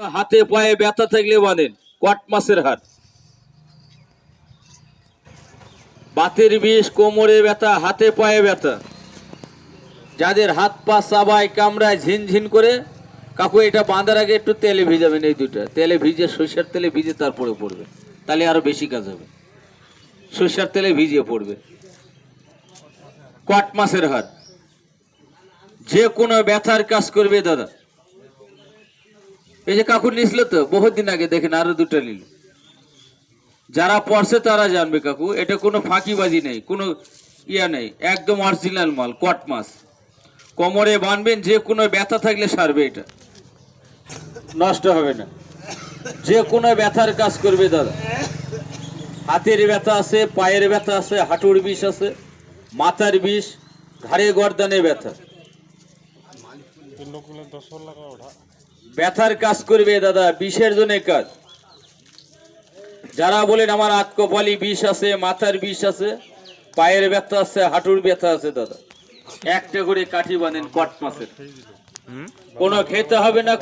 হাতে পায়ে ব্যথা থাকলে বাঁধেন, কট মাছের হাট বাতের বিষ, কোমরে ব্যথা, হাতে পায়ে ব্যথা। যাদের হাত পা সাবাই কামড়ায়, ঝিনঝিন করে, কাকু, এটা বাঁধার আগে একটু তেলে ভিজাবেন এই দুটো তেলে ভিজে সরষের তেলে ভিজে তারপরে পড়বে। তাহলে আরও বেশি কাজ হবে। সরষের তেলে ভিজিয়ে পড়বে। কট মাছের হাট যে কোনো ব্যথার কাজ করবে দাদা। এই যে কাকু নিছিল তো, বহুত দিন আগে দেখেন আরও দুটো নিল যারা পড়ছে তারা জানবে কাকু, এটা কোনো ফাঁকিবাজি নেই, কোনো ইয়া নেই, একদম অরিজিনাল মাল, কট মাছ। কোমরে বানবেন, যে কোনো ব্যথা থাকলে সারবে এটা। নষ্ট হবে না। যে কোনো ব্যথার কাজ করবে দাদা। হাতের ব্যথা আছে, পায়ের ব্যথা আছে, হাঁটুর বিষ আছে, মাথার বিষ, ঘাড়ে গর্দানে ব্যথা। ব্যথার কাজ করবে দাদা বিষের জন্য কাজ। যারা বলেন আমার আত্মপালি বিষ আছে মাথার বিষ আছে পায়ের ব্যথা আছে হাঁটুর ব্যথা আছে দাদা। একটা করে কাঠি বাঁধেন কট মাছের। কোনো খেতে হবে না